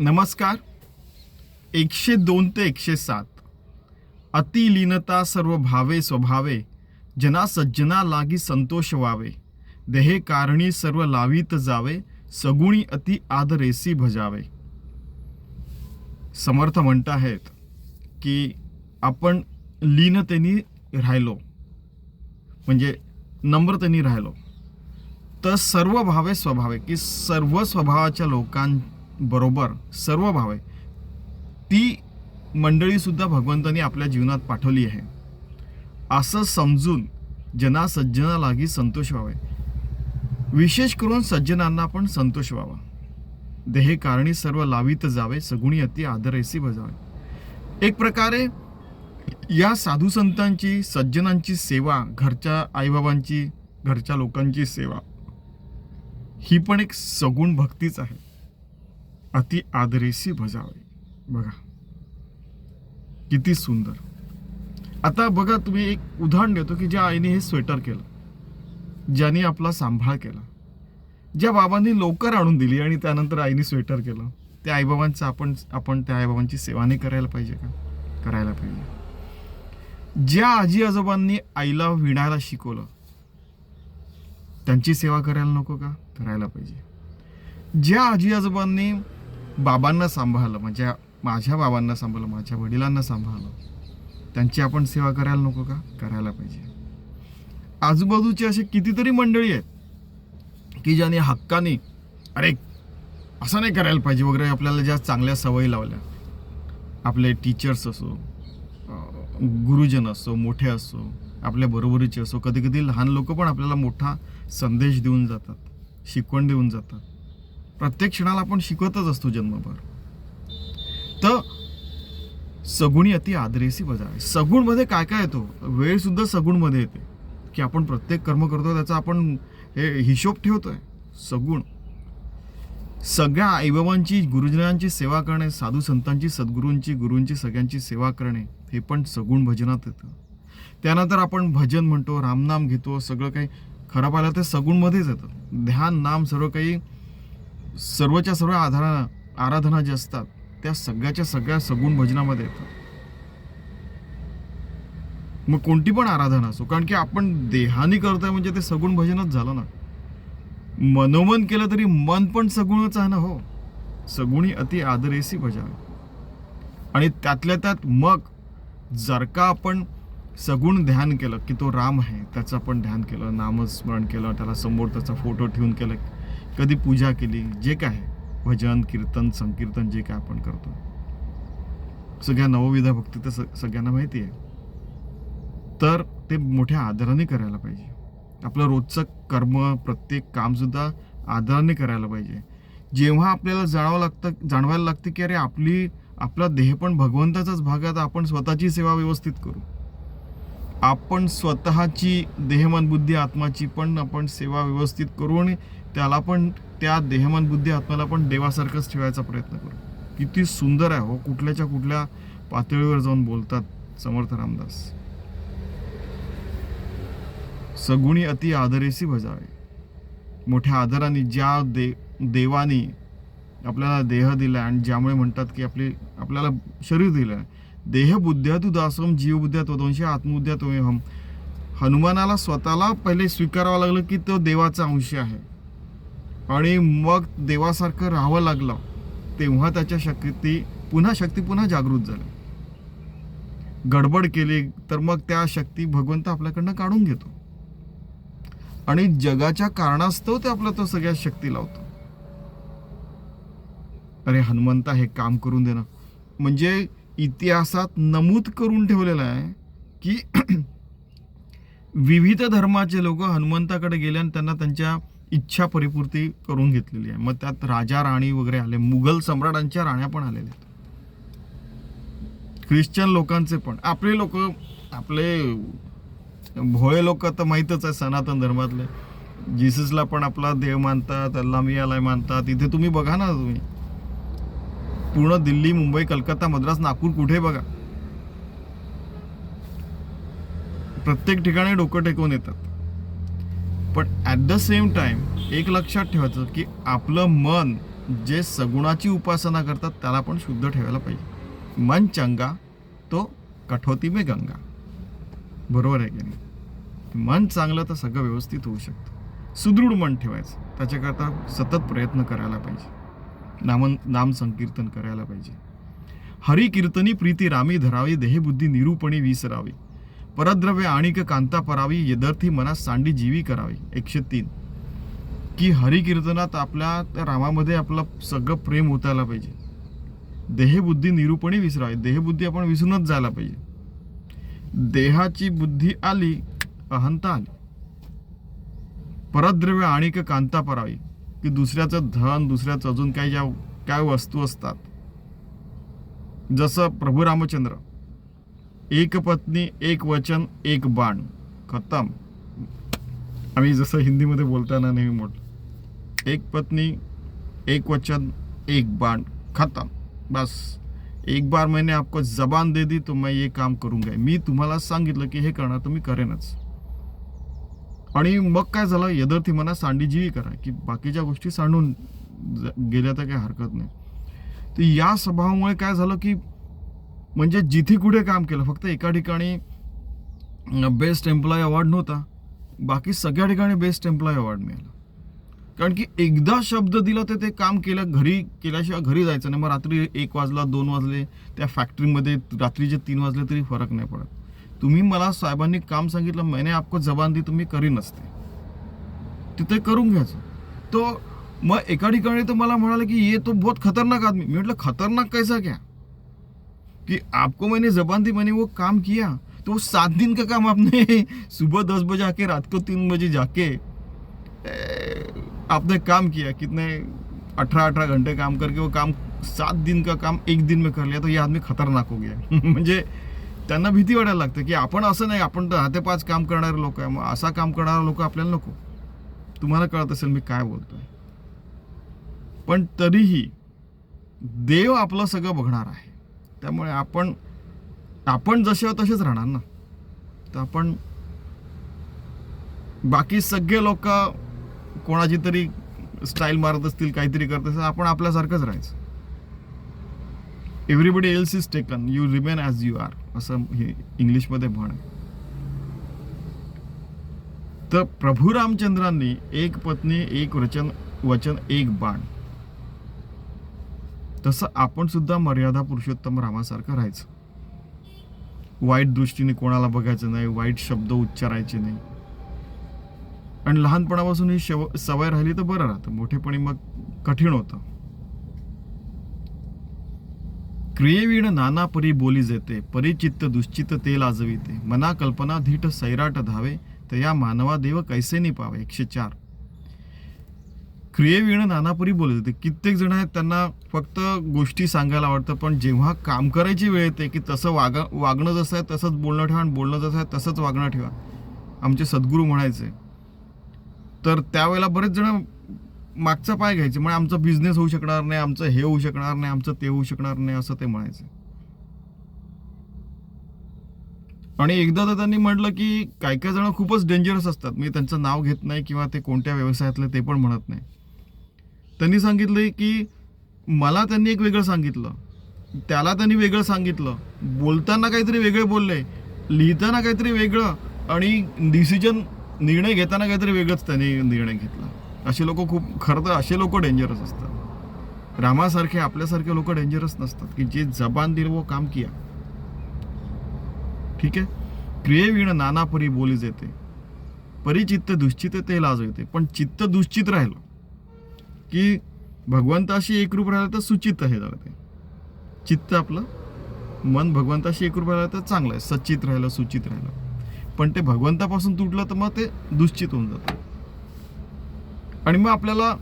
नमस्कार. एकशे दोन ते एकशे सात. अतिलीनता सर्व भावे स्वभावे जना सज्जना लागी संतोष व्हावे. देहे कारणी सर्व लावीत जावे सगुणी अति आदरेसी भजावे. समर्थ म्हणत आहेत की आपण लीनतेने राहिलो. म्हणजे नम्रतेने राहिलो. तर सर्व भावे स्वभावे की सर्व स्वभावाच्या बरोबर सर्व भावे ती मंडळीसुद्धा भगवंतानी आपल्या जीवनात पाठवली आहे. असं समजून जना सज्जना लागी संतोष व्हावे. विशेष करून सज्जनांना पण संतोष व्हावा. देहे कारणी सर्व लावीत जावे सगुणी अति आदरेसी बजावे. एक प्रकारे या साधू संतांची सज्जनांची सेवा घरच्या आईबाबांची घरच्या लोकांची सेवा ही पण एक सगुण भक्तीच आहे. अति आदरेसी बजावे. बघा. किती सुंदर. आता बघा तुम्ही एक उदाहरण देतो की ज्या आईने हे स्वेटर केलं. ज्याने आपला सांभाळ केला. ज्या बाबांनी लवकर आणून दिली आणि त्यानंतर आईने स्वेटर केलं. त्या आईबाबांचं आपण आपण त्या आईबाबांची सेवा नाही करायला पाहिजे का? करायला पाहिजे. ज्या आजी आजोबांनी आईला विणायला शिकवलं त्यांची सेवा करायला नको का? करायला पाहिजे. ज्या आजी आजोबांनी बाबांना सांभाळलं म्हणजे माझ्या बाबांना सांभाळलं माझ्या वडिलांना सांभाळलं. त्यांची आपण सेवा करायला नको का? करायला पाहिजे. आजूबाजूचे असे कितीतरी मंडळी आहेत की ज्याने हक्काने अरे असं नाही करायला पाहिजे वगैरे आपल्याला ज्या चांगल्या सवयी लावल्या. आपले टीचर्स असो गुरुजन असो मोठे असो आपल्या बरोबरीचे असो कधी कधी लहान लोक पण आपल्याला मोठा संदेश देऊन जातात शिकवण देऊन जातात. प्रत्येक क्षणाला आपण शिकवतच असतो जन्मभर. तर सगुणी अति आदरेसी बजा सगुणमध्ये काय काय येतो? वेळसुद्धा सगुणमध्ये येते. की आपण प्रत्येक कर्म करतो त्याचा आपण हे हिशोब ठेवतोय. सगुण. सगळ्या आईबाबांची गुरुजनांची सेवा करणे साधू संतांची सद्गुरूंची गुरूंची सगळ्यांची सेवा करणे हे पण सगुण भजनात येतं. त्यानंतर आपण भजन म्हणतो रामनाम घेतो सगळं काही खरं पाहिलं तर सगुणमध्येच येतं. ध्यान नाम सर्व काही सर्वच्या सर्व आधारा आराधना ज्या असतात त्या सगळ्याच्या सगळ्या सगुण भजनामध्ये येतात. मग कोणती पण आराधना असो कारण की आपण देहानी करतोय म्हणजे ते सगुण भजनच झालं ना. मनोमन केलं तरी मन पण सगुणच आहे ना हो. सगुणी अति आदरेसी भजावे आणि त्यातल्या त्यात मग जर का आपण सगुण ध्यान केलं की तो राम आहे त्याचं आपण ध्यान केलं नामस्मरण केलं त्याला समोर त्याचा फोटो ठेवून केलं कधी पूजा केली जे काय आहे, भजन कीर्तन संकीर्तन जे काय आपण करतो. सगळ्या नवविधा भक्ती तर स- सगळ्यांना माहिती आहे. तर ते मोठ्या आदराने करायला पाहिजे. आपलं रोजचं कर्म प्रत्येक कामसुद्धा आदराने करायला पाहिजे. जेव्हा आपल्याला जाणावं लागतं जाणवायला लागतं की अरे आपली आपला देह पण भगवंताचाच भाग आहे तर आपण स्वतःची सेवा व्यवस्थित करू. आपण स्वतःची देहमन बुद्धी आत्माची पण आपण सेवा व्यवस्थित करू आणि त्याला पण त्या देहमन बुद्धी आत्म्याला पण देवासारखंच ठेवायचा प्रयत्न करू. किती सुंदर आहे हो कुठल्याच्या कुठल्या पातळीवर जाऊन बोलतात समर्थ रामदास. सगुणी अति आदरेसी भजावे. मोठ्या आदराने ज्या दे देवाने आपल्याला देह दिला आणि ज्यामुळे म्हणतात की आपली आपल्याला शरीर दिलं देह बुद्ध्या तू दासम जीव बुद्ध्या तो दोनशे आत्मबुद्ध्या तो हम हनुमानाला स्वतःला पहिले स्वीकारावं लागलं की तो देवाचा अंश आहे. आणि मग देवासारखं राहावं लागलं तेव्हा त्याच्या शक्ती पुन्हा शक्ती पुन्हा जागृत झाली. गडबड केली तर मग त्या शक्ती भगवंत आपल्याकडनं काढून घेतो. आणि जगाच्या कारणास्तव ते आपला तो सगळ्या शक्ती लावतो. अरे हनुमंता हे काम करून देणं. म्हणजे इतिहासात नमूद करून ठेवलेलं आहे की विविध धर्माचे लोक हनुमंताकडे गेले आणि त्यांना त्यांच्या इच्छा परिपूर्ती करून घेतलेली आहे. मग त्यात राजा राणी वगैरे आले. मुघल सम्राटांच्या राण्या पण आलेल्या आहेत. ख्रिश्चन लोकांचे पण. आपले लोक आपले भोळे लोक तर माहीतच आहे सनातन धर्मातले. जीससला पण आपला देव मानतात अल्लामियाला मानतात. इथे तुम्ही बघा ना तुम्ही. पूर्ण दिल्ली मुंबई कलकत्ता मद्रास नागपूर कुठे बघा. प्रत्येक ठिकाणी डोकं टेकवून येतात. पण ॲट द सेम टाइम एक लक्षात ठेवायचं की आपलं मन जे सगुणाची उपासना करतात त्याला पण शुद्ध ठेवायला पाहिजे. मन चंगा तो कठोती मे गंगा. बरोबर आहे की नाही? मन चांगलं तर सगळं व्यवस्थित होऊ शकतं. सुदृढ मन ठेवायचं. त्याच्याकरता सतत प्रयत्न करायला पाहिजे. नामन नाम संकीर्तन करायला पाहिजे. हरिकीर्तनी प्रीती रामी धरावी देहबुद्धी निरूपणी विसरावी. परद्रव्य आणिक कांता परावी यदर्थी मनात सांडी जीवी करावी. एकशे तीन. की हरी कीर्तनात आपल्या त्या रामामध्ये आपलं सगळं प्रेम होतायला पाहिजे. देहबुद्धी निरूपणी विसरावी. देहबुद्धी आपण विसरूनच जायला पाहिजे. देहाची बुद्धी आली अहंता आली. परद्रव्य आणिक कांता परावी. की दुसऱ्याचं धन दुसऱ्याचं अजून काही ज्या काय वस्तू असतात. जसं प्रभू रामचंद्र एक पत्नी एक वचन एक बाण. खतम. आम्ही जसं हिंदीमध्ये बोलताना नेहमी म्हटलं. एक पत्नी एक वचन एक बाण. खतम. बस. एक बार मैंने आपको जबान दे दी तो मैं ये काम करूंगा. मी तुम्हाला सांगितलं की हे करणार तुम्ही करेनच. आणि मग काय झालं? यदर्थी मना सांडीजीवी करा की बाकीच्या गोष्टी सांडून ज- गेल्या तर काही हरकत नाही. तर या स्वभावामुळे काय झालं की म्हणजे जिथे कुठे काम केलं फक्त एका ठिकाणी बेस्ट एम्प्लॉय अवॉर्ड नव्हता. बाकी सगळ्या ठिकाणी बेस्ट एम्प्लॉय अवॉर्ड मिळाला. कारण की एकदा शब्द दिला तर ते काम केलं घरी केल्याशिवाय घरी जायचं नाही. मग रात्री एक वाजला दोन वाजले त्या फॅक्टरीमध्ये रात्रीचे तीन वाजले तरी फरक नाही पडत. तुम्ही मला साहेबांनी काम सांगितलं मैंने आपको जबान दी तुम्ही करी नसते. तिथे करून घ्यायचं. तो मग एका ठिकाणी तो मला म्हणाले की ये तो बहुत खतरनाक आदमी. मी म्हटलं खतरनाक कैसा क्या? कि आपको मैंने जबान दी मैंने वो काम किया। तो वो सात दिन का काम आपने सुबह दस बजे आके रात को तीन बजे जाके आपने काम किया। कितने अठारह अठारह घंटे काम करके वो काम सात दिन का काम एक दिन में कर लिया तो ये आदमी खतरनाक हो गया। म्हणजे त्यांना भीती वाटायला लागते की आपण असं नाही आपण तर हाते पाच काम करणारे लोक आहे. मग असा काम करणारे लोक आपल्याला नको. तुम्हाला कळत असेल मी काय बोलतोय. पण तरीही देव आपलं सगळं बघणार आहे. त्यामुळे आपण आपण जसे आहोत तसेच राहणार ना. तर आपण बाकी सगळे लोक कोणाची तरी स्टाईल मारत असतील काहीतरी करत असतील आपण आपल्यासारखंच राहायचं. Everybody else is taken you remain as you are असं हे इंग्लिशमध्ये म्हण. आहे तर प्रभू रामचंद्रांनी एक पत्नी एक वचन वचन एक बाण. तसं आपण सुद्धा मर्यादा पुरुषोत्तम रामासारखं राहायचं. वाईट दृष्टीने कोणाला बघायचं नाही वाईट शब्द उच्चारायचे नाही. आणि लहानपणापासून ही शव सवय राहिली तर बरं राहतं मोठेपणी मग कठीण होतं. क्रियेवीण नाना परी बोली जेते परिचित्त दुश्चित्त ते लाजविते मना कल्पना धीट सैराट धावे तया या मानवा देव कैसे नि पावे एकशे चार. क्रियेवीण नानापुरी बोलत होते. कित्येक जण आहेत त्यांना फक्त गोष्टी सांगायला आवडतं पण जेव्हा काम करायची वेळ येते की तसं वागा वागणं जसं आहे तसंच बोलणं ठेवा आणि बोलणं जसं आहे तसंच वागणं ठेवा. आमचे सद्गुरू म्हणायचे. तर त्यावेळेला बरेच जण मागचा पाय घ्यायचे. म्हणजे आमचा बिझनेस होऊ शकणार नाही आमचं हे होऊ शकणार नाही आमचं ते होऊ शकणार नाही असं ते म्हणायचे. आणि एकदा तर त्यांनी म्हटलं की काही काही जण खूपच डेंजरस असतात. मी त्यांचं नाव घेत नाही किंवा ते कोणत्या व्यवसायातले ते पण म्हणत नाही. त्यांनी सांगितलं की मला त्यांनी एक वेगळं सांगितलं. त्याला त्यांनी वेगळं सांगितलं. बोलताना काहीतरी वेगळे बोलले लिहिताना काहीतरी वेगळं आणि डिसिजन निर्णय घेताना काहीतरी वेगळंच त्यांनी निर्णय घेतला. असे लोक खूप खरं तर असे लोक डेंजरस असतात. रामासारखे आपल्यासारखे लोक डेंजरस नसतात की जे जबान दिल व काम किया. ठीक आहे? क्रियेविण नाना परी बोली जेते. परिचित्त दुश्चित ते लाज येते पण चित्त दुश्चित राहिलं. की भगवंताशी एकरूप राहिलं तर सुचित्त हे झालं ते चित्त आपलं मन भगवंताशी एकरूप राहिलं तर चांगलं आहे सच्चित राहिलं सुचित राहिलं. पण ते भगवंतापासून तुटलं तर मग ते दुश्चित होऊन जातं. आणि मग आपल्याला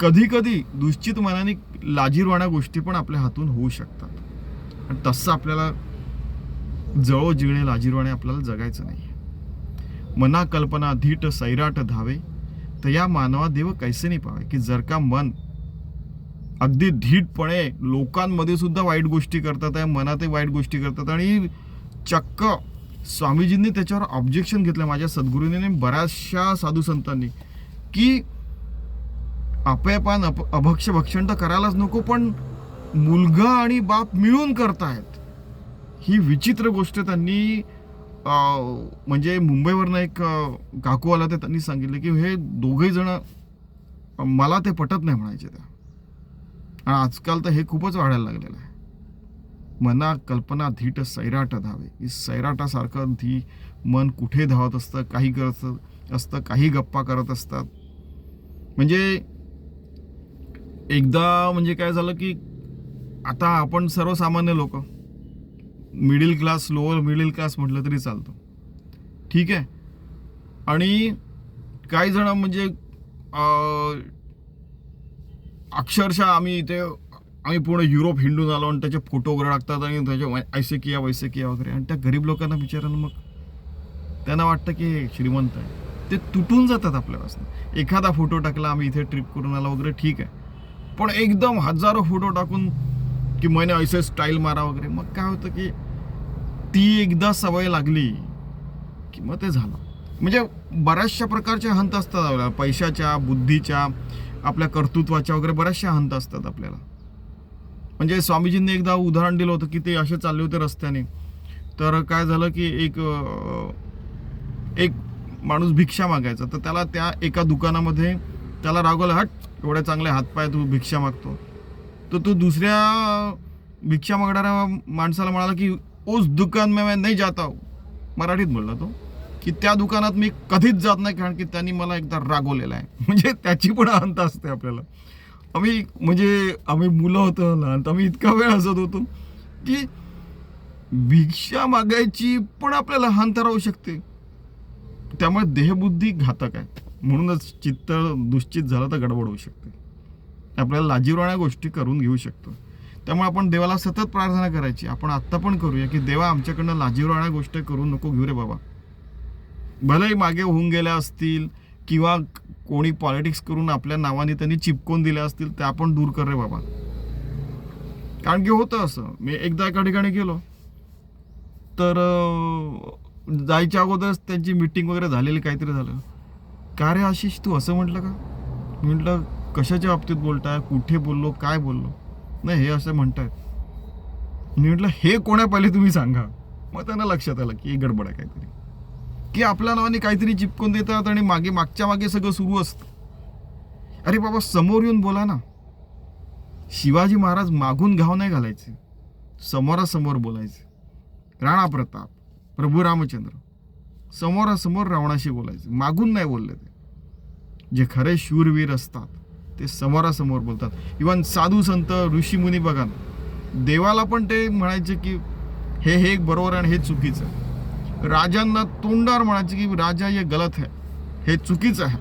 कधी कधी दुश्चित मनाने लाजीरवाण्या गोष्टी पण आपल्या हातून होऊ शकतात. आणि तसं आपल्याला जवळ जिणे लाजीरवाणे आपल्याला जगायचं नाही. मना कल्पना धीट सैराट धावे. तर या मानवा देव कैसे नाही पावे? की जर का मन अगदी धीटपणे लोकांमध्ये सुद्धा वाईट गोष्टी करतात आहे मनातही वाईट गोष्टी करतात आणि चक्क स्वामीजींनी त्याच्यावर ऑब्जेक्शन घेतलं माझ्या सद्गुरूंनी आणि बऱ्याचशा साधू संतांनी की अपयपान अप अभक्ष भक्षण तर करायलाच नको पण मुलगा आणि बाप मिळून करतायत. ही विचित्र गोष्ट त्यांनी म्हणजे मुंबईवरनं एक काकू आला ते त्यांनी सांगितलं की हे दोघे जण मला ते पटत नाही म्हणायचे त्या. आणि आजकाल तर हे खूपच वाढायला लागलेलं आहे. मना कल्पना धीट सैराट धावे. ही सैराटासारखं धी मन कुठे धावत असतं काही करत असतं काही गप्पा करत असतात. म्हणजे एकदा म्हणजे काय झालं की आता आपण सर्वसामान्य लोक middle class lower middle class म्हटलं तरी चालतं. ठीक आहे? आणि काही जण म्हणजे अक्षरशः आम्ही इथे आम्ही पूर्ण युरोप हिंडून आलो आणि त्याचे फोटो वगैरे टाकतात आणि त्याचे ऐसे किया वैसे किया वगैरे. आणि त्या गरीब लोकांना बिचारांना मग त्यांना वाटतं की हे श्रीमंत आहे. ते तुटून जातात आपल्यापासून. एखादा फोटो टाकला आम्ही इथे ट्रिप करून आला वगैरे ठीक आहे. पण एकदम हजारो फोटो टाकून की मैने ऐसे स्टाईल मारा वगैरे. मग काय होतं की ती एकदा सवय लागली की मग ते झालं. म्हणजे बऱ्याचशा प्रकारच्या हंत असतात आपल्याला. पैशाच्या बुद्धीच्या आपल्या कर्तृत्वाच्या वगैरे बऱ्याचशा हंत असतात आपल्याला. म्हणजे स्वामीजींनी एकदा उदाहरण दिलं होतं की ते असे चालले होते रस्त्याने. तर काय झालं की एक एक माणूस भिक्षा मागायचा. तर त्याला त्या एका दुकानामध्ये त्याला रागवलं हट एवढ्या चांगले हातपाय तू भिक्षा मागतो. तर तो दुसऱ्या भिक्षा मागणाऱ्या माणसाला म्हणाला की उस दुकान में मैं नाही जाता मराठीत बोलला तो की त्या दुकानात मी कधीच जात नाही कारण की त्यांनी मला एकदा रागवलेला आहे. म्हणजे त्याची पण अंत असते आपल्याला. आम्ही म्हणजे आम्ही मुलं होतो लहान तर आम्ही इतका वेळ हसत होतो की भिक्षा मागायची पण आपल्याला हांत राहू शकते त्यामुळे देहबुद्धी घातक आहे. म्हणूनच चित्त दुश्चित झालं तर गडबड होऊ शकते. आपल्याला लाजीरवाण्या गोष्टी करून घेऊ शकतो. त्यामुळे आपण देवाला सतत प्रार्थना करायची. आपण आत्ता पण करूया की देवा आमच्याकडनं लाजीवराणा गोष्ट करू नको घेऊ रे बाबा. भलेही मागे होऊन गेल्या असतील किंवा कोणी पॉलिटिक्स करून आपल्या नावाने त्यांनी चिपकून दिल्या असतील त्या आपण दूर कर रे बाबा. कारण की होतं असं. मी एकदा एका ठिकाणी गेलो तर जायच्या अगोदरच त्यांची मीटिंग वगैरे झालेली काहीतरी झालं. का रे आशिष तू असं म्हटलं का? म्हटलं कशाच्या बाबतीत बोलताय? कुठे बोललो? काय बोललो? नाही हे असं म्हणतात. मी म्हटलं हे कोणा पहिले तुम्ही सांगा? मग त्यांना लक्षात आलं की गडबड आहे काहीतरी. की आपल्या नावाने काहीतरी चिपकून देतात आणि मागे मागच्या मागे सगळं सुरू असतं. अरे बाबा समोर येऊन बोला ना. शिवाजी महाराज मागून घाव नाही घालायचे. समोरासमोर बोलायचे. राणा प्रताप प्रभू रामचंद्र. समोरासमोर रावणाशी बोलायचे. मागून नाही बोलले ते. जे खरे शूरवीर असतात. ते समोरासमोर बोलतात. इवन साधू संत ऋषीमुनी बघा देवाला पण ते म्हणायचे की हे हे बरोबर आहे आणि हे चुकीचं आहे. राजांना तोंडावर म्हणायचे की राजा हे गलत आहे. हे चुकीचं आहे.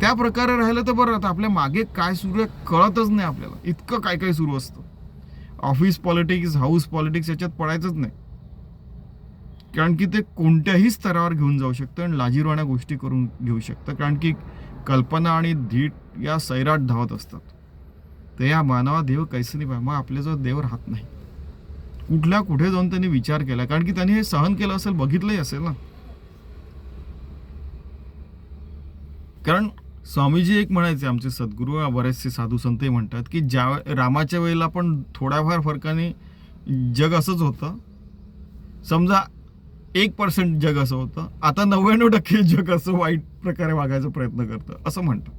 त्या प्रकारे राहिलं तर बरं आता आपल्या मागे काय सुरू आहे कळतच नाही आपल्याला. इतकं काय काय सुरू असतं. ऑफिस पॉलिटिक्स हाऊस पॉलिटिक्स याच्यात पडायचंच नाही. कारण की ते कोणत्याही स्तरावर घेऊन जाऊ शकतं आणि लाजीरवाण्या गोष्टी करून घेऊ शकतं. कारण की कल्पना आणि धीट या सैराट धावत असतात. तर या मानवा देव कैसनी पाहिजे मग आपल्याजवळ देव राहत नाही. कुठल्या कुठे जाऊन त्यांनी विचार केला. कारण की त्यांनी हे सहन केलं असेल बघितलंही असेल ना. कारण स्वामीजी एक म्हणायचे आमचे सद्गुरू बरेचसे साधू संतही म्हणतात की ज्या रामाच्या वेळेला पण थोड्याफार फरकाने जग असंच होतं. समजा एक पर्सेंट जग असं होतं. आता नव्याण्णव टक्के जग असं वाईट प्रकारे वागायचा प्रयत्न करतं असं म्हणतं.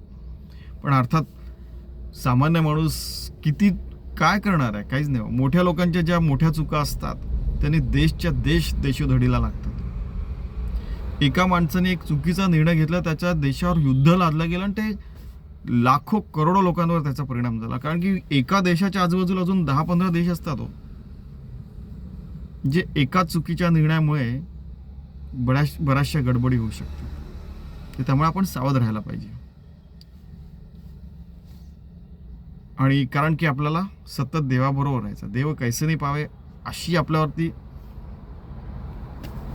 पण अर्थात सामान्य माणूस किती काय करणार आहे? काहीच नाही. मोठ्या लोकांच्या ज्या मोठ्या चुका असतात त्यांनी देशच्या देश देशोधडीला लागतात. एका माणसाने एक चुकीचा निर्णय घेतला त्याच्या देशावर युद्ध लादलं गेलं आणि ते लाखो करोडो लोकांवर त्याचा परिणाम झाला. कारण की एका देशाच्या आजूबाजूला अजून दहा पंधरा देश असतात हो. जे एका चुकीच्या निर्णयामुळे बऱ्याच बऱ्याचशा गडबडी होऊ शकतात. तर त्यामुळे आपण सावध राहायला पाहिजे. आणि कारण की आपल्याला सतत देवाबरोबर राहायचं देव कैसे नाही पावे अशी आपल्यावरती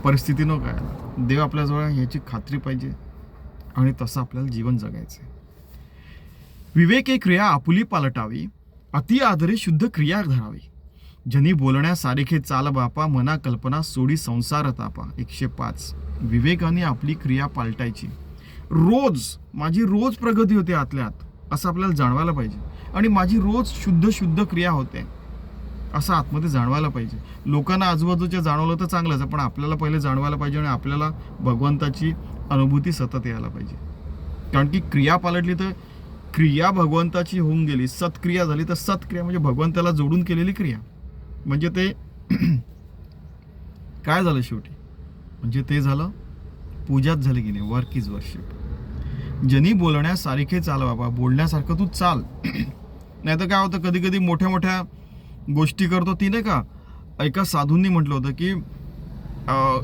परिस्थिती नको आहे. देव आपल्याजवळ ह्याची खात्री पाहिजे. आणि तसं आपल्याला जीवन जगायचं आहे विवेके क्रिया आपुली पालटावी अति आदरे शुद्ध क्रिया धरावी. जनी बोलण्यासारखे चाल बापा मना कल्पना सोडी संसार तापा एकशे पाच. विवेकाने आपली क्रिया पालटायची. रोज माझी रोज प्रगती होते आतल्या आत असं आपल्याला जाणवायला पाहिजे. आणि माझी रोज शुद्ध शुद्ध क्रिया होते असं आतमध्ये जाणवायला पाहिजे. लोकांना आजूबाजूच्या जाणवलं तर चांगलंच पण आपल्याला पहिले जाणवायला पाहिजे आणि आपल्याला भगवंताची अनुभूती सतत यायला पाहिजे. कारण की क्रिया पालटली तर क्रिया भगवंताची होऊन गेली सत्क्रिया झाली तर सत्क्रिया म्हणजे भगवंताला जोडून केलेली क्रिया. म्हणजे ते काय झालं शेवटी? म्हणजे ते झालं पूजाच झाली की नाही वर्क इज वर्शिप जनी बोलण्यासारखे चाल बाबा बोलण्यासारखं तू चाल. नाही तर काय होतं कधी कधी मोठ्या मोठ्या गोष्टी करतो. ती नाही का एका साधूंनी म्हटलं होतं की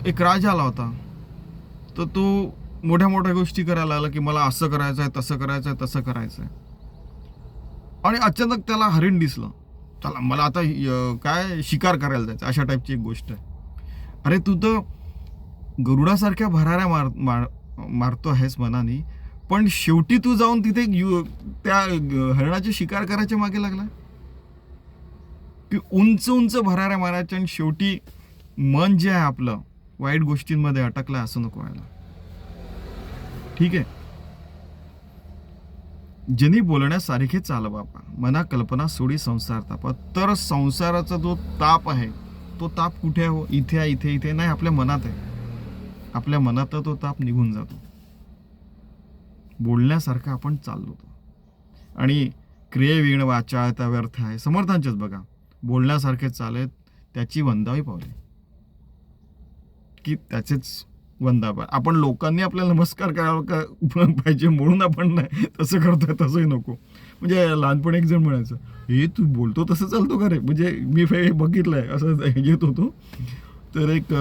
एक राजा आला होता. तर तो मोठ्या मोठ्या गोष्टी करायला लागला की मला असं करायचं आहे तसं करायचं आहे तसं करायचं आहे आणि अचानक त्याला हरिण दिसलं. चला मला आता काय शिकार करायला जायचं अशा टाईपची एक गोष्ट आहे. अरे तू तर गरुडासारख्या भराऱ्या मार मार मारतो आहेस मनाने पण शेवटी तू जाऊन तिथे यु- त्या ग- हरणाची शिकार करायच्या मागे लागला? की उंच उंच भराऱ्या मारायच्या आणि शेवटी मन जे आहे आपलं वाईट गोष्टींमध्ये अटकलं असं नको व्हायला. ठीक आहे? ज्यांनी बोलण्यास सारखे चाल बापा मना कल्पना सोडी संसार तापा. तर संसाराचा जो ताप आहे तो ताप कुठे आहे हो? इथे आहे इथे इथे नाही आपल्या मनात आहे. आपल्या मनात तो ताप निघून जातो. बोलण्यासारखं आपण चाललो तो. आणि क्रियेविण वाचा त्या व्यर्थ आहे. समर्थांचेच बघा. बोलण्यासारखे चालेत त्याची वंदावी पावले. की त्याचेच वंदाबा आपण लोकांनी आपल्याला नमस्कार करावा का पाहिजे म्हणून आपण नाही तसं करतोय तसंही नको. म्हणजे लहानपणी एक जण म्हणायचं हे तू बोलतो तसं चालतो का रे? म्हणजे मी हे बघितलंय असं घेत होतो. तर एक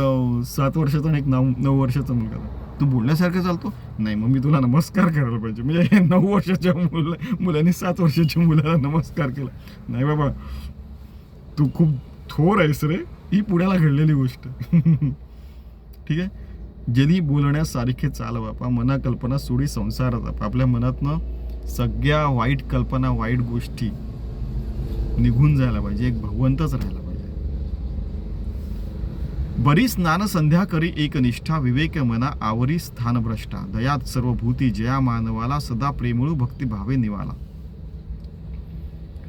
सात वर्षाचा आणि एक नऊ नऊ वर्षाचा मुलगा तू बोलण्यासारखं चालतो? नाही मग मी तुला नमस्कार करायला पाहिजे. म्हणजे हे नऊ वर्षाच्या मुला मुलांनी सात वर्षाच्या मुलाला नमस्कार केला. नाही बाबा तू खूप थोर आहेस रे ही पुण्याला घडलेली गोष्ट. ठीक आहे? ज्यांनी बोलण्यासारखे चाल बापा मना कल्पना सोडी संसारात बापा आपल्या मनातनं सगळ्या वाईट कल्पना वाईट गोष्टी निघून जायला पाहिजे एक भगवंतच राहायला पाहिजे. बरी स्नान संध्या करी एक निष्ठा विवेक मना आवरी स्थान भ्रष्टा. दयात सर्व भूती जया मानवाला सदा प्रेमळू भक्ती भावे निवाला.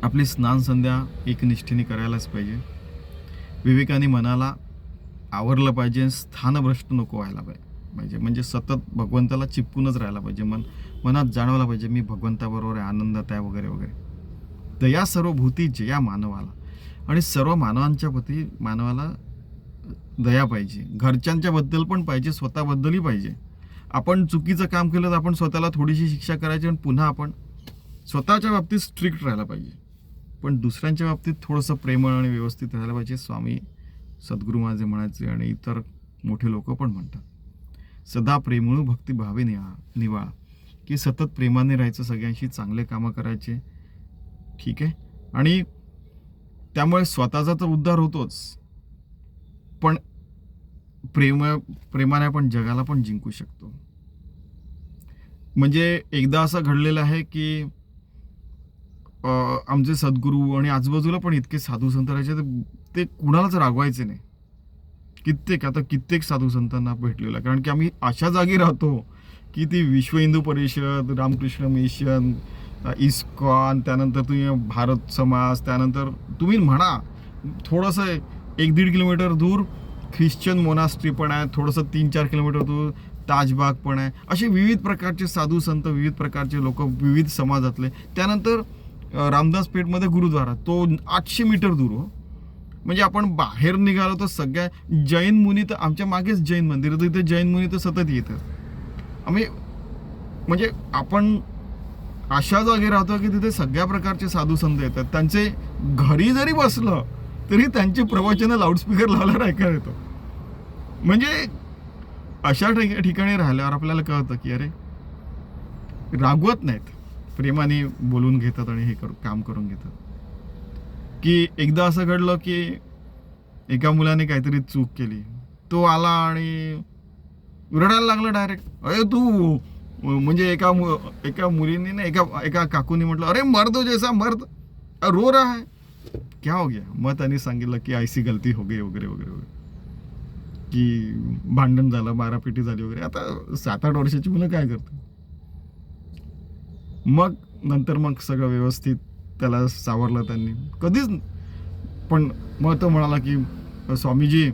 आपली स्नान संध्या एकनिष्ठेने करायलाच पाहिजे. विवेकाने मनाला आवरलं पाहिजे स्थानभ्रष्ट नको व्हायला पाहिजे पाहिजे. म्हणजे सतत भगवंताला चिपकूनच राहायला पाहिजे. मन मनात जाणवायला पाहिजे मी भगवंताबरोबर आहे आनंदात आहे वगैरे वगैरे. दया सर्व भूती जया मानवाला. आणि सर्व मानवांच्या प्रती मानवाला दया पाहिजे. घरच्यांच्या बद्दल पण पाहिजे स्वतःबद्दलही पाहिजे. आपण चुकीचं काम केलं तर आपण स्वतःला थोडीशी शिक्षा करायची आणि पुन्हा आपण स्वतःच्या बाबतीत स्ट्रिक्ट राहायला पाहिजे. पण दुसऱ्यांच्या बाबतीत थोडंसं प्रेमळ आणि व्यवस्थित राहायला पाहिजे स्वामी सद्गुरू माझे म्हणायचे आणि इतर मोठे लोक पण म्हणतात सदा प्रेमळू भक्ती भावे निवा निवाळा. की सतत प्रेमाने राहायचं सगळ्यांशी चांगले कामं करायचे. ठीक आहे. आणि त्यामुळे स्वतःचा तर उद्धार होतोच. पण प्रेम प्रेमाने आपण जगाला पण जिंकू शकतो. म्हणजे एकदा असं घडलेलं आहे की आमचे सद्गुरू आणि आजूबाजूला पण इतके साधू संत राहायचे तर ते कुणालाच रागवायचे नाही. कित्येक आता कित्येक साधू संतांना भेटलेलं आहे. कारण की आम्ही अशा जागी राहतो की ती विश्व हिंदू परिषद रामकृष्ण मिशन इस्कॉन त्यानंतर तुम्ही भारत समाज त्यानंतर तुम्ही म्हणा थोडंसं एक दीड किलोमीटर दूर ख्रिश्चन मोनास्ट्री पण आहे थोडंसं तीन चार किलोमीटर दूर ताजबाग पण आहे. असे विविध प्रकारचे साधू संत विविध प्रकारचे लोक विविध समाजातले. त्यानंतर रामदास पेठमध्ये गुरुद्वारा तो आठशे मीटर दूर हो. म्हणजे आपण बाहेर निघालो तर सगळ्या जैन मुनी तर आमच्या मागेच जैन मंदिर तर इथे जैन मुनी तर सतत येतात. आम्ही म्हणजे आपण अशा जागी राहतो की तिथे सगळ्या प्रकारचे साधू संत येतात. त्यांचे घरी जरी बसलं तरी त्यांची प्रवचनं लाऊडस्पीकर लावल्यावर ऐकायला येतो. म्हणजे अशा ठिकाणी राहिल्यावर आपल्याला कळतं की अरे रागवत नाहीत. प्रेमाने बोलून घेतात आणि हे करू काम करून घेतात. की एकदा असं घडलं की एका मुलाने काहीतरी चूक केली. तो आला आणि रडायला लागला डायरेक्ट अरे तू म्हणजे एका मु- एका मुलीने ना एका एका काकूने म्हटलं अरे मर्द जैसा मर्द रो रहा है. क्या हो गया? मग त्यांनी सांगितलं की आयसी गलती हो गई वगैरे वगैरे वगैरे. की भांडण झालं मारापिटी झाली वगैरे. आता सात आठ वर्षाची मुलं काय करतात? मग नंतर मग सगळं व्यवस्थित त्याला सावरलं त्यांनी. कधीच पण मग तो म्हणाला की स्वामीजी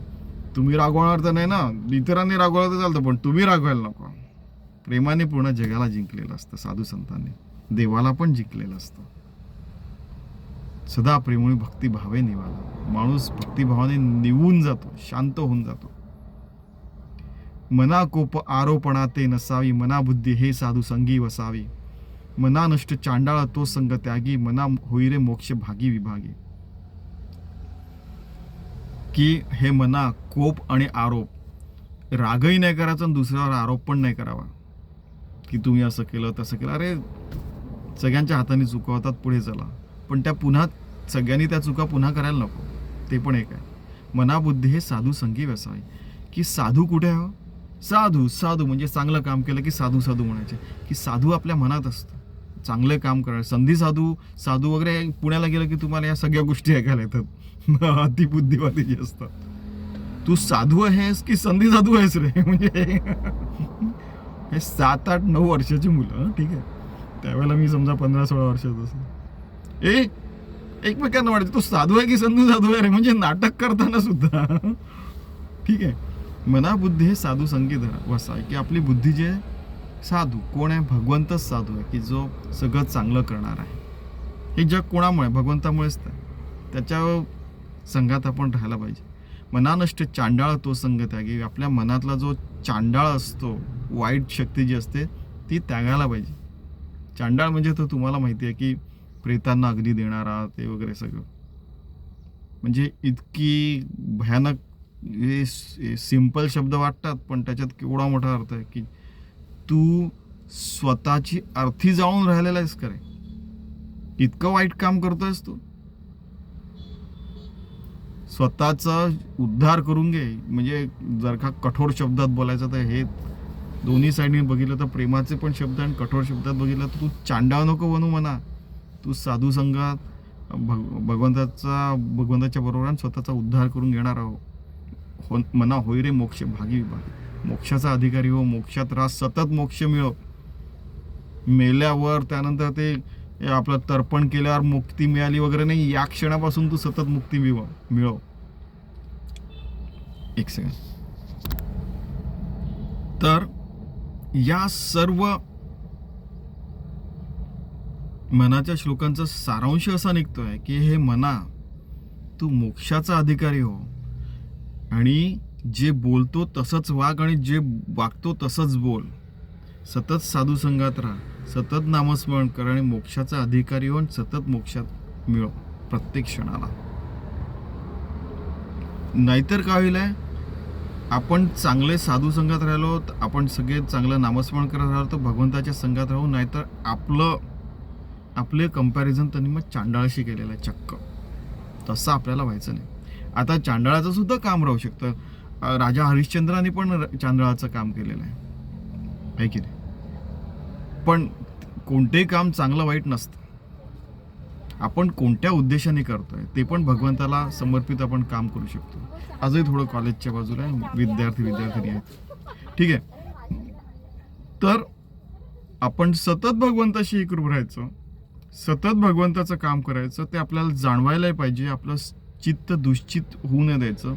तुम्ही रागवणार तर नाही ना. इतरांनी रागवलं तर चालतं पण तुम्ही रागवायला नको. प्रेमाने पूर्ण जगाला जिंकलेलं असतं साधू संतांनी. देवाला पण जिंकलेलं असतं. सदा प्रेमळी भक्तिभावे निवाला. माणूस भक्तिभावाने निवून जातो शांत होऊन जातो. मना कोप आरोपणा ते नसावी मना बुद्धी हे साधू संगी वसावी. मना नष्ट तो संग त्यागी मना होईरे मोक्ष भागी विभागी की हे मना कोप आणि आरोप रागही नाही करायचा आणि दुसऱ्यावर आरोप पण नाही करावा की तुम्ही असं केलं तसं केलं अरे सगळ्यांच्या हाताने चुका होतात पुढे चला पण त्या पुन्हा सगळ्यांनी त्या चुका पुन्हा करायला नको ते पण एक आहे मनाबुद्धी हे साधू संगी व्यवसाय की साधू कुठे आहे हो? साधू साधू म्हणजे चांगलं काम केलं की साधू साधू म्हणायचे की साधू आपल्या मनात असतं चांगलं काम करा संधी साधू साधू वगैरे पुण्याला गेलं की तुम्हाला या सगळ्या गोष्टी ऐकायला येतात. अतिबुद्धिवादी जे असतात. तू साधू आहेस की संधी साधू आहेस रे? म्हणजे हे सात आठ नऊ वर्षाची मुलं ठीक आहे. त्यावेळेला मी समजा पंधरा सोळा वर्षात असं ए एकमेकांना वाटते तो साधू आहे की संधू साधू आहे रे? म्हणजे नाटक करताना सुद्धा. ठीक आहे. मना बुद्धी हे साधू संगीत वसा की आपली बुद्धी जे आहे, साधू? कोण आहे? भगवंतच साधू आहे की जो सगळं चांगलं करणार आहे. हे जग कोणामुळे? भगवंतामुळेच तर. त्याच्या संघात आपण राहायला पाहिजे. मनानष्ट चांडाळ तो संघ त्यागी आपल्या मनातला जो चांडाळ असतो वाईट शक्ती जी असते ती त्यागायला पाहिजे. चांडाळ म्हणजे तर तुम्हाला माहिती आहे की प्रेतांना अग्नी देणारा ते वगैरे सगळं. म्हणजे इतकी भयानक हे सिंपल शब्द वाटतात पण त्याच्यात केवढा मोठा अर्थ आहे की तू स्वतःची अर्थी जाऊन राहिलेला आहेस का रे? इतकं वाईट काम करतोयस तू. स्वतःचा उद्धार करून घे. म्हणजे जर का कठोर शब्दात बोलायचं तर हे दोन्ही साईडने बघितलं तर प्रेमाचे पण शब्द आणि कठोर शब्दात बघितलं तर तू चांडाव नको बनू म्हणा. तू साधू संघात भग भगवंताचा भगवंताच्या बरोबर स्वतःचा उद्धार करून घेणार आहो. हो मना होई रे मोक्ष भागी विभागी. मोक्षाचा अधिकारी हो मोक्षात राहा सतत मोक्ष मिळव मेल्यावर त्यानंतर ते आपलं तर्पण केल्यावर मुक्ती मिळाली वगैरे नाही या क्षणापासून तू सतत मुक्ती मिळव मिळव. एक सेकंड तर या सर्व मनाच्या श्लोकांचा सारांश असा निघतोय की हे मना तू मोक्षाचा अधिकारी हो. आणि जे बोलतो तसंच वाग आणि जे वागतो तसंच बोल. सतत साधू संघात राहा. सतत नामस्मरण कर आणि मोक्षाचा अधिकारी होऊन सतत मोक्षात मिळव प्रत्येक क्षणाला. नाहीतर काय होईल आहे? आपण चांगले साधू संघात राहिलो तर आपण सगळे चांगलं नामस्मरण करत राहिलो तर भगवंताच्या संघात राहू. नाहीतर आपलं आपले कंपॅरिझन त्यांनी मग चांडाळशी केलेलं आहे चक्क. तसं आपल्याला व्हायचं नाही. आता चांडाळाचं सुद्धा काम राहू शकतं. राजा हरिश्चंद्राने पण र- काम केलेलं आहे. आहे की नाही? पण कोणतेही काम चांगलं वाईट नसतं. आपण कोणत्या उद्देशाने करतोय ते पण भगवंताला समर्पित आपण काम करू शकतो. आजही थोडं कॉलेजच्या बाजूला आहे, विद्यार्थी विद्यार्थिनी आहेत. ठीक आहे. तर आपण सतत भगवंताशी एकरूप राहायचं सतत भगवंताचं काम करायचं ते आपल्याला जाणवायलाही पाहिजे आपलं चित्त दुश्चित होऊ नये द्यायचं.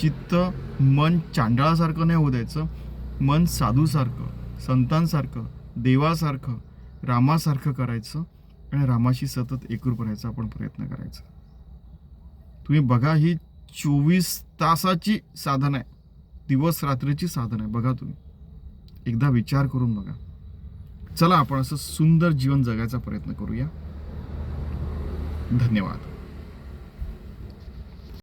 चित्त मन चांडाळासारखं नाही होऊ द्यायचं. मन साधूसारखं संतांसारखं देवासारखं रामासारखं करायचं आणि रामाशी सतत एकरूप राहायचा आपण प्रयत्न करायचा. तुम्ही बघा ही चोवीस तासाची साधन आहे. दिवस रात्रीची साधन आहे. बघा तुम्ही. एकदा विचार करून बघा. चला आपण असं सुंदर जीवन जगायचा प्रयत्न करूया. धन्यवाद.